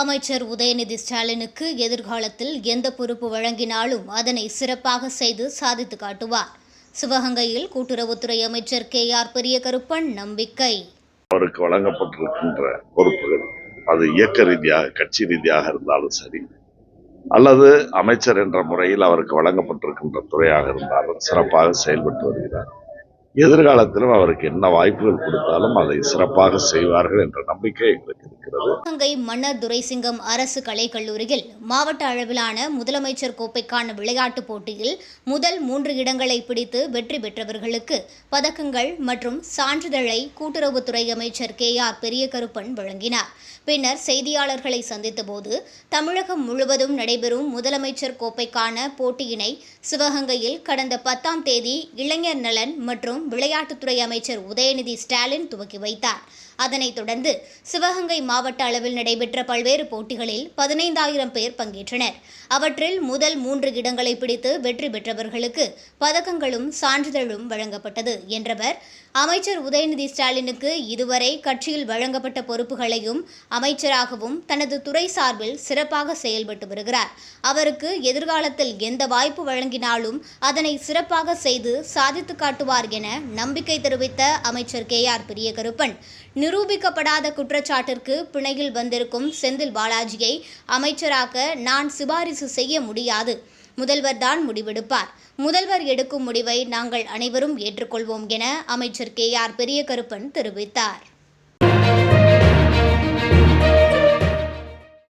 அமைச்சர் உதயநிதி ஸ்டாலினுக்கு எதிர்காலத்தில் எந்த பொறுப்பு வழங்கினாலும் அதனை சிறப்பாக செய்து சாதித்து காட்டுவார். சிவகங்கையில் கூட்டுறவுத்துறை அமைச்சர் கே ஆர் பெரியகருப்பன் நம்பிக்கை. அவருக்கு வழங்கப்பட்டிருக்கின்ற பொறுப்புகள் அது இயக்க ரீதியாக கட்சி ரீதியாக இருந்தாலும் சரி அல்லது அமைச்சர் என்ற முறையில் அவருக்கு வழங்கப்பட்டிருக்கின்ற துறையாக இருந்தாலும் சிறப்பாக செயல்பட்டு வருகிறார். எதிர்காலத்திலும் அவருக்கு என்ன வாய்ப்புகள் கொடுத்தாலும் அதை சிறப்பாக செய்வார்கள் என்ற நம்பிக்கை எங்களுக்கு இருக்கிறது சிவகங்கை மன்னர் துரைசிங்கம் அரசு கலைக்கல்லூரியில் மாவட்ட அளவிலான முதலமைச்சர் கோப்பைக்கான விளையாட்டுப் போட்டியில் முதல் மூன்று இடங்களை பிடித்து வெற்றி பெற்றவர்களுக்கு பதக்கங்கள் மற்றும் சான்றிதழை கூட்டுறவுத்துறை அமைச்சர் கே. ஆர். பெரியகருப்பன் வழங்கினார். பின்னர் செய்தியாளர்களை சந்தித்தபோது தமிழகம் முழுவதும் நடைபெறும் முதலமைச்சர் கோப்பைக்கான போட்டியினை சிவகங்கையில் கடந்த பத்தாம் தேதி இளைஞர் நலன் மற்றும் விளையாட்டுத்துறை அமைச்சர் உதயநிதி ஸ்டாலின் துவக்கி வைத்தார். அதனைத் தொடர்ந்து சிவகங்கை மாவட்ட அளவில் நடைபெற்ற பல்வேறு போட்டிகளில் பதினைந்தாயிரம் பேர் பங்கேற்றனர். அவற்றில் முதல் மூன்று இடங்களை பிடித்து வெற்றி பெற்றவர்களுக்கு பதக்கங்களும் சான்றிதழும் வழங்கப்பட்டது என்றவர். அமைச்சர் உதயநிதி ஸ்டாலினுக்கு இதுவரை கட்சியில் வழங்கப்பட்ட பொறுப்புகளையும் அமைச்சராகவும் தனது துறை சார்பில் சிறப்பாக செயல்பட்டு வருகிறார். அவருக்கு எதிர்காலத்தில் எந்த வாய்ப்பு வழங்கினாலும் அதனை சிறப்பாக செய்து சாதித்து காட்டுவார் என நம்பிக்கை தெரிவித்த அமைச்சர் கே ஆர் பெரியகருப்பன். நிரூபிக்கப்படாத குற்றச்சாட்டிற்கு பிணையில் வந்திருக்கும் செந்தில் பாலாஜியை அமைச்சராக்க நான் சிபாரிசு செய்ய முடியாது. முதல்வர் தான் முடிவெடுப்பார். முதல்வர் எடுக்கும் முடிவை நாங்கள் அனைவரும் ஏற்றுக்கொள்வோம் என அமைச்சர் கே ஆர் பெரியகருப்பன் தெரிவித்தார்.